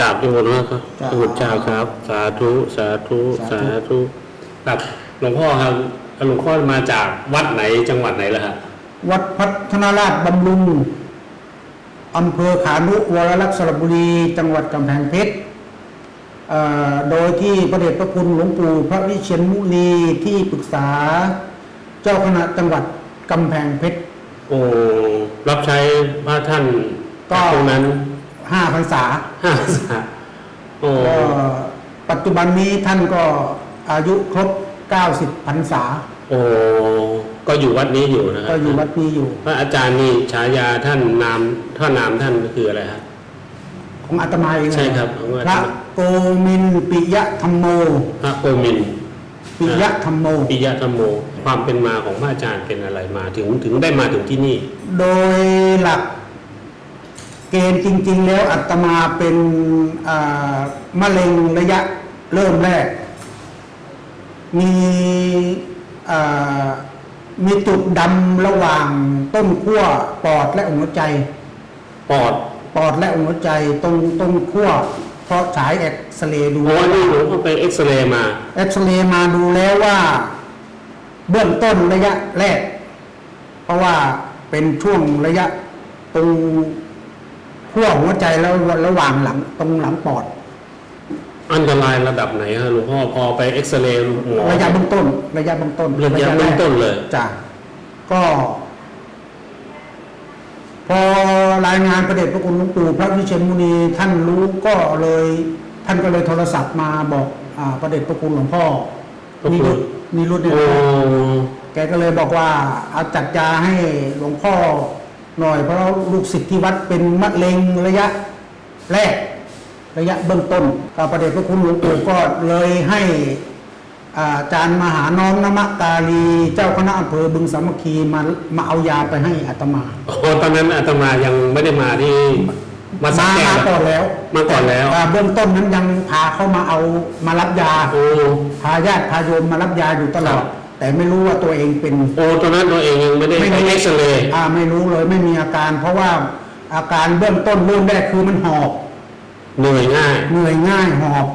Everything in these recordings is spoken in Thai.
กราบนิมนต์นะครับจ้าพระคุณเจ้าครับ สาธุสาธุสาสาธุธุครับหลวงพ่อครับหลวงพ่อมาจากวัดไหนจังหวัดไหนล่ะครับวัดพัฒนาราชบำรุงอำเภอขานุวรลักษณ์สระบุรี จังหวัดกำแพงเพชรเอ่อโดยที่พระเดชพระคุณหลวงปู่พระวิเชียนมุนีที่ปรึกษา เจ้าคณะจังหวัดกำแพงเพชรโอ้รับใช้พระท่านก็ตรงนั้น ห้าพรรษาห้าษาโอ้ก็ปัจจุบันนี้ท่านก็อายุครบ90พรรษา โอ้ก็อยู่วัดนี้อยู่นะครัก็บอยู่วัดนี้อยู่ พระอาจารย์นี่ฉายาท่านนามท่านามท่านคืออะไรครับของอาตมาเองใช่ครับของอาตมาพระโกมินปิยธรรมโมพระโกมินปิยธรรมโมปิยธรรมโม ความเป็นมาของพระอาจารย์เป็นอะไรมาถึงถึงได้มาถึงที่นี่ โดยหลัก เกณฑ์จริง ๆ แล้วอัตมาเป็นอ่ามะเร็งระยะเริ่มแรก มีอ่ามีจุดดำระหว่างต้นขั้วปอดและหัวใจ ปอดปอดและหัวใจตรงตรงขั้วเพราะฉายเอ็กซเรย์ดูโอ้นี่หลวงพ่อไปเอ็กซเรย์มาเอ็กซเรย์มาดูแล้วว่า เบื้องต้นระยะแรก เพราะว่าเป็นช่วงระยะตรง ขั้วหัวใจแล้วระหว่างหลังตรงหลังปอด อันตรายระดับไหนฮะหลวงพ่อพอไปเอ็กซเรย์หมอระยะเบื้องต้น ระยะเบื้องต้นระยะเบื้องต้นเลยจ้ะก็ พอรายงานประเด็จพระคุณหลวงปู่พระวิเชียรมุนีท่านรู้ก็เลย ท่านก็เลยโทรศัพท์มาบอกอ่าประเด็จพระคุณหลวงพ่อพระมีคุณรุดมีรุดเนี่ยโอ้นะครับแกก็เลยบอกว่าเอาจัดยาให้หลวงพ่อ หน่อย เพราะลูกศิษย์ที่วัดเป็นมะเร็งระยะแรก ระยะเบื้องต้นก็ประเด็จพระคุณหลวงปู่ก็เลยให้อาอาจารย์มหาน้อมนมกาลีเจ้าคณะอำเภอบึงสามัคคีมามาเอายาไปให้อาตมาโอ้ตอนนั้นอาตมายังไม่ได้มาที่มาสักมาแก้มาวก่อนแล้วมาก่อนแล้วอ่าเบื้องต้นนั้นยังพาเข้ามาเอามารับยาโอ้พาญาติพาโยมมารับยาอยู่ตลอดครับ แต่ไม่รู้ว่าตัวเองเป็นโอ้ตอนนั้นตัวเองยังไม่ได้ไม่ไปรู้เอ็กซเรย์อ่าไม่รู้เลยไม่มีอาการ เพราะว่าอาการเบื้องต้นเริ่มแรกคือมันหอบเหนื่อยง่ายเหนื่อยง่ายหอบ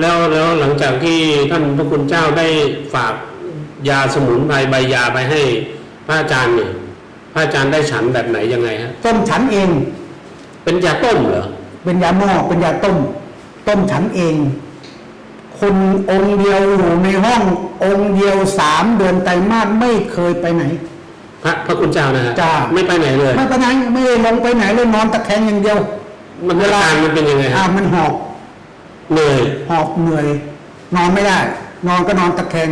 แล้วแล้วหลังจากที่ท่านพระคุณเจ้าได้ฝากยาสมุนไพรใบยาไปให้พระอาจารย์เนี่ยพระอาจารย์ได้ฉันแบบไหนยังไงฮะต้มฉันเอง เป็นยาต้มเหรอเป็นยาหม้อเป็นยาต้ม ต้มฉันเอง คนองค์เดียวอยู่ในห้ององค์เดียวสามเดือนไตรมาสไม่เคยไปไหน พระพระคุณเจ้านะฮะจ้า ไม่ไปไหนเลย ไม่ไปไหนไม่ได้ลงไปไหนเลยนอนตะแคงอย่างเดียวมันอาการมันเป็นยังไงอ่าฮะมันหอบเหนื่อยหอบเหนื่อย นอนไม่ได้ นอนก็นอนตะแคง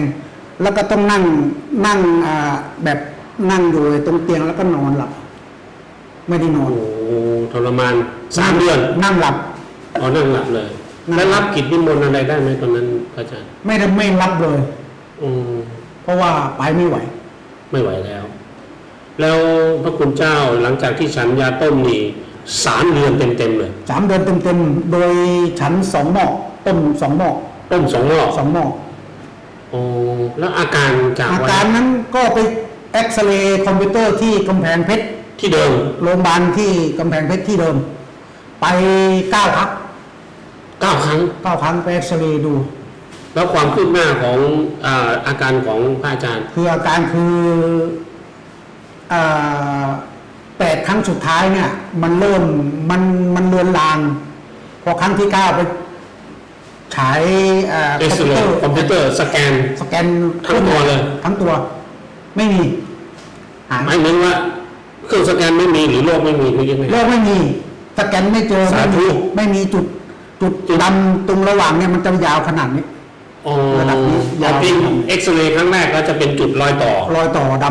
แล้วก็ต้องนั่งนั่งอ่าแบบนั่งอยู่ตรงเตียงแล้วก็นอนหลับ ไม่ได้นอนโอ้ทรมานสามเดือนนั่งหลับ อ๋อนั่งหลับเลยนั่ง แล้วรับกิจนิมนต์อะไรได้ไหมตอนนั้นพระอาจารย์ ไม่ได้ไม่รับเลยอืมเพราะว่าไปไม่ไหว ไม่ไหวแล้ว แล้วพระคุณเจ้าหลังจากที่ฉันยาต้มนี่สามเดือนเต็มๆเลยสามเดือนเต็มๆโดยฉันสองหม้อต้มสองหม้อต้มสองรอบสองหม้อโอ้แล้วอาการจากอาวันการนั้นก็ไปเอ็กซเรย์คอมพิวเตอร์ที่กำแพงเพชรที่เดิมโรงพยาบาลที่กำแพงเพชรที่เดิม ไปเก้าครั้ง เก้าครั้ง เก้าครั้งไปเอ็กซเรย์ดู แล้วความคืบหน้าของอาอาการของพระอาจารย์คืออาการคืออ่าแปดครั้งสุดท้ายเนี่ย มันเริ่มมันมันเลือนลาง พอครั้งที่เก้าไปฉายอ่าเอ็กซเรย์คอมพิวเตอร์สแกน สแกนทั้งตัวเลย ทั้งตัว ไม่มีหายหมายถึงว่าเครื่องสแกนไม่มีหรือโรคไม่มีหรือยังไง โรคไม่มี สแกนไม่เจอสาไม่ธุมีไม่มีจุด จุดดำตรงระหว่างเนี่ยมันจะยาวขนาดนี้ อ๋อระดับนี้ยาวพอปิ้งเอ็กซเรย์ครั้งแรกก็จะเป็นจุดรอยต่อ รอยต่อด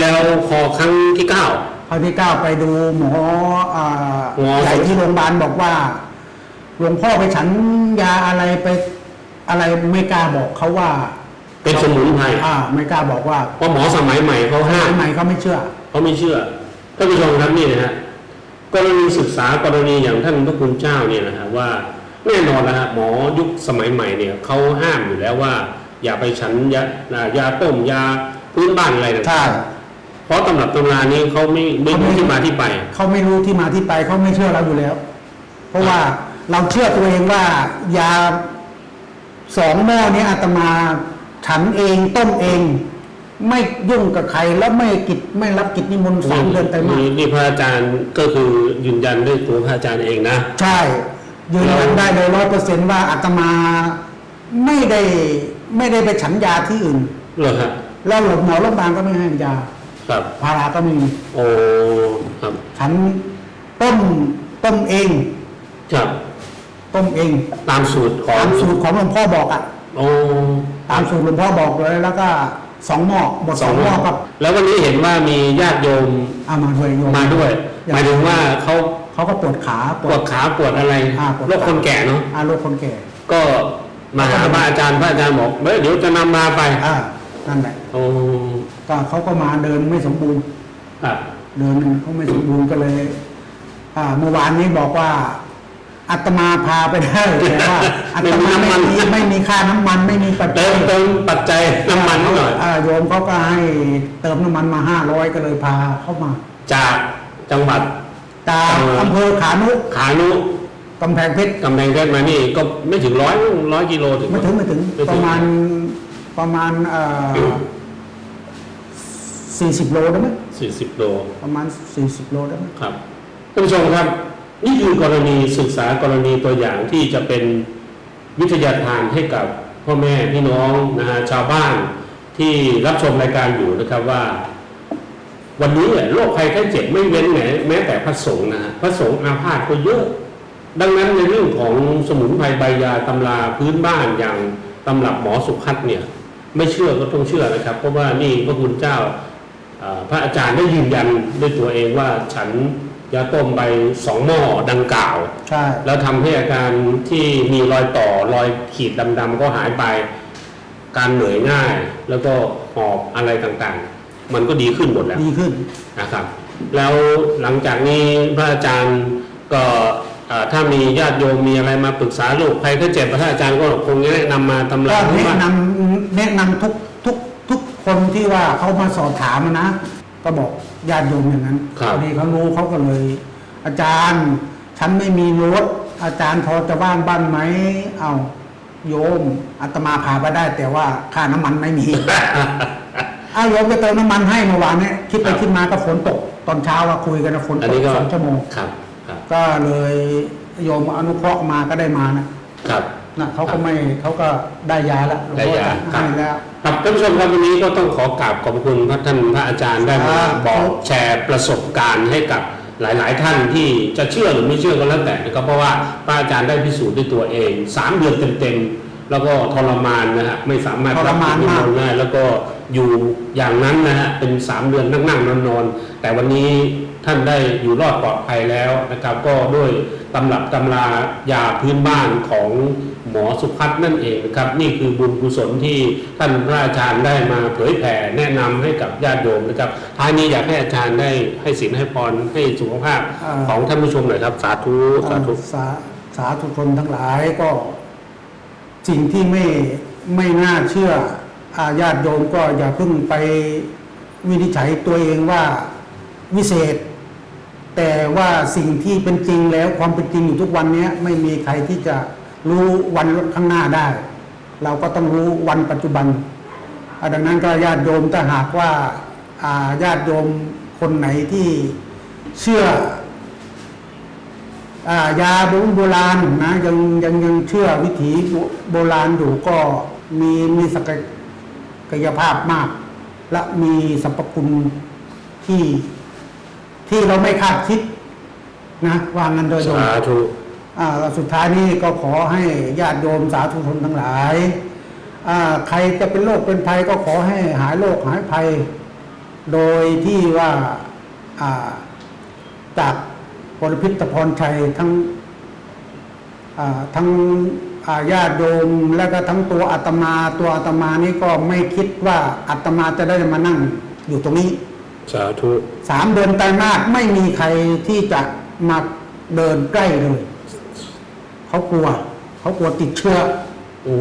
แล้วพอครั้งที่เก้าำครั้งที่เก้าไปดูหมออ่าหมอ ใหญ่ที่โรงพยาบาลบอกว่าหลวงพ่อไปฉันยาอะไรไปอะไรไม่กล้าบอกเขาว่าเป็นสมุนไพรอ่า ไม่กล้าบอกว่าเพราะหมอสมัยใหม่เขาห้ามทำไมเขาไม่เชื่อ เขาไม่เชื่อท่านผู้ชมครับนี่นะฮะ กรณีศึกษากรณีอย่างท่านพระคุณเจ้าเนี่ยนะฮะว่าแน่นอนนะฮะหมอยุคสมัยใหม่เนี่ยเขาห้ามอยู่แล้วว่า อย่าไปฉันยาอ่ายาต้มยาพื้นบ้านอะไรต่างๆใช่เพราะตำรับตำรานี้เขาไม่ไม่รู้ที่มาที่ไป เขาไม่รู้ที่มาที่ไปเขาไม่เชื่อเราอยู่แล้ว เพราะว่าเราเชื่อตัวเองว่ายาสองหม้อนี้อาตมาฉันเองต้มเอง ไม่ยุ่งกับใครแล้วไม่กิจไม่รับกิจนิมนต์สามเดือนไตรมาสนี่นี่พระอาจารย์ก็คือยืนยันด้วยตัวพระอาจารย์เองนะ ใช่ยืนยันได้เลยร้อยเปอร์เซนต์ว่าอาตมาไม่ได้ไม่ได้ไปฉันยาที่อื่นเหรอครับแล้วหมอโรงพยาบาลก็ไม่ให้ยาครับพาราก็ไม่มีโอ้ครับฉันต้มต้มเองครับต้มเอง ตามสูตรของตามสูตรของหลวงพ่อบอกอะโอ้ตามสูตรหลวงพ่อบอกเลยแล้วก็ สองหม้อหมดสองหม้อครับแล้ววันนี้เห็นว่ามีญาติโยมเอามาด้วยโยมมาด้วยหมายถึงว่าเขาเขาก็ปวดขาปปววดดขาปวดอะไรอ่าปวดโรคคนแก่เนาะอารถคนแก่ ก็มาหาพระอาจารย์พระอาจารย์บอกเฮ้ยเดี๋ยวจะนำมาไปอ่านั่นแหละโอ้ก็เขาก็มาเดินไม่สมบูรณ์ครับเดินเขาไม่สมบูรณ์ก็เลย อ่าเมื่อวานนี้บอกว่า อาตมาพาไปได้แต่ว่าอาตมาไม่มีไม่มีค่าน้ำมันไม่มีปัจจัเติยมเติมปัจจัยน้ำมันนิดหน่อยาโยมเขาก็ให้เติมน้ำมันมาห้าร้อยก็เลยพาเข้ามา จากจังหวัด ตามอำเภอขานุขานุกำแพงเพชรกำแพงเพชรมานี่ก็ไม่ถึงร้อยร้อยกิโลถึง ไม่ถึงไม่ถึงไม่ถึง ประมาณประมาณสี่สิบโลได้ไหมสี่สิบโล ประมาณสี่สิบโลได้ไหมครับท่านผู้ชมครับ นี่คือกรณีศึกษากรณีตัวอย่างที่จะเป็นวิทยาทานให้กับพ่อแม่พี่น้องนะฮะชาวบ้านที่รับชมรายการอยู่นะครับว่า วันนี้เนี่ยโรคภัยไข้เจ็บไม่เว้นแม้แม้แต่พระสงฆ์นะฮะพระสงฆ์อาพาธก็เยอะ ดังนั้นในเรื่องของสมุนไพรใบยาตำราพื้นบ้านอย่างตำรับหมอสุพัฒน์เนี่ย ไม่เชื่อก็ต้องเชื่อนะครับ เพราะว่านี่พระคุณเจ้าพระอาจารย์ได้ยืนยันด้วยตัวเองว่าฉัน ยาต้มไปสองหม้อดังกล่าว ใช่ แล้วทำให้อาการที่มีรอยต่อรอยขีดดำๆก็หายไป การเหนื่อยง่าย แล้วก็หอบอะไรต่างๆ มันก็ดีขึ้นหมดแล้ว ดีขึ้น นะครับแล้วหลังจากนี้พระอาจารย์ก็เอ่อถ้ามีญาติโยมมีอะไรมาปรึกษาโรคภัยไข้เจ็บพระอาจารย์ก็คงแนะนำมาตำราก็ที่แนะว่านำแนะนำทุกทุกทุกคนที่ว่าเขามาสอบถามอะนะ ก็บอกญาติโยมอย่างนั้นครับ พอดีเขารู้เขาก็เลย อาจารย์ฉันไม่มีรถอาจารย์พอจะว่างบ้านไหมเอาโยมอาตมาพาไปได้ แต่ว่าค่าน้ำมันไม่มีเอาโยมไปเติมน้ำมันให้เมื่อวานเนี่ยคิดไปคิดมาก็ฝนตก ตอนเช้าว่าคุยกันนะฝนอันตกนี้ก็สองชั่วโมง ครับ ครับก็เลยโยมอนุเคราะห์มาก็ได้มานะครับนะเขาก็ไม่เขาก็ได้ยาแล้วหลวงพ่อได้ยาจัดให้แล้ว ครับท่านผู้ชมครับวันนี้ก็ต้องขอกราบขอบคุณพระท่านพระอาจารย์ได้มาครับบอกแชร์ประสบการณ์ให้กับหลาย ๆ ท่านที่จะเชื่อหรือไม่เชื่อก็แล้วแต่นะครับเพราะว่าพระอาจารย์ได้พิสูจน์ด้วยตัวเองสามเดือนเต็ม ๆ แล้วก็ทรมานนะฮะไม่สามารถทรมานมากบได้แล้วก็อยู่อย่างนั้นนะฮะเป็นสามเดือนนั่ง ๆ นอน ๆ แต่วันนี้ท่านได้อยู่รอดปลอดภัยแล้วนะครับ ก็ด้วยตำรับตำรายาพื้นบ้านของ หมอสุพัฒน์นั่นเองนะครับ นี่คือบุญกุศลที่ท่านพระอาจารย์ได้มาเผยแผ่แนะนำให้กับญาติโยมนะครับท้ายนี้อยากให้อาจารย์ได้ให้ศีลให้พรให้สุขภาพอ่าของท่านผู้ชมหน่อยครับ สาธุสาธุสาสาธุชนทั้งหลายก็สิ่งที่ไม่ไม่น่าเชื่ออาญาติโยมก็อย่าเพิ่งไปวินิจฉัยตัวเองว่าวิเศษ แต่ว่าสิ่งที่เป็นจริงแล้วความเป็นจริงอยู่ทุกวันนี้ไม่มีใครที่จะ รู้วันข้างหน้าได้ เราก็ต้องรู้วันปัจจุบันอ่าดังนั้นก็ญาติโยมถ้าหากว่าญาติโยมคนไหนที่เชื่ออายาโบโบราณนะยังยังยังเชื่อวิถีโบราณอยู่ก็มีมีศักยภาพมาก และมีสรรพคุณที่ที่เราไม่คาดคิดนะว่างันโดยตรง สาธุอ่าสุดท้ายนี้ก็ขอให้ญาติโยมสาธุชนทั้งหลายอ่าใครจะเป็นโรคเป็นภัยก็ขอให้หายโรคหายภัย โดยที่ว่าอ่าจากพลพิษตพรชัยทั้งอ่าทั้งอ่าญาติโยมและก็ทั้งตัวอาตมาตัวอาตมานี่ก็ไม่คิดว่าอาตมาจะได้มานั่งอยู่ตรงนี้ สาธุสามเดือนไตรมาสไม่มีใครที่จะมาเดินใกล้เลย เขากลัว เขากลัวติดเชื้อโอ้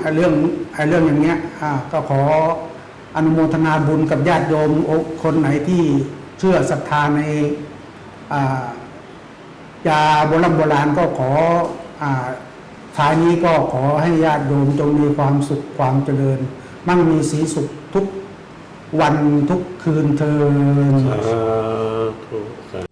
ไอเรื่องไอเรื่องอย่างเงี้ยอ่าก็ขออนุโมทนาบุญกับญาติโยมคนไหนที่เชื่อศรัทธาในอ่ายาโบราณโบราณก็ขออ่าท้ายนี้ก็ขอให้ญาติโยมจงมีความสุขความเจริญ มั่งมีสีสุขทุกวันทุกคืนเธุสา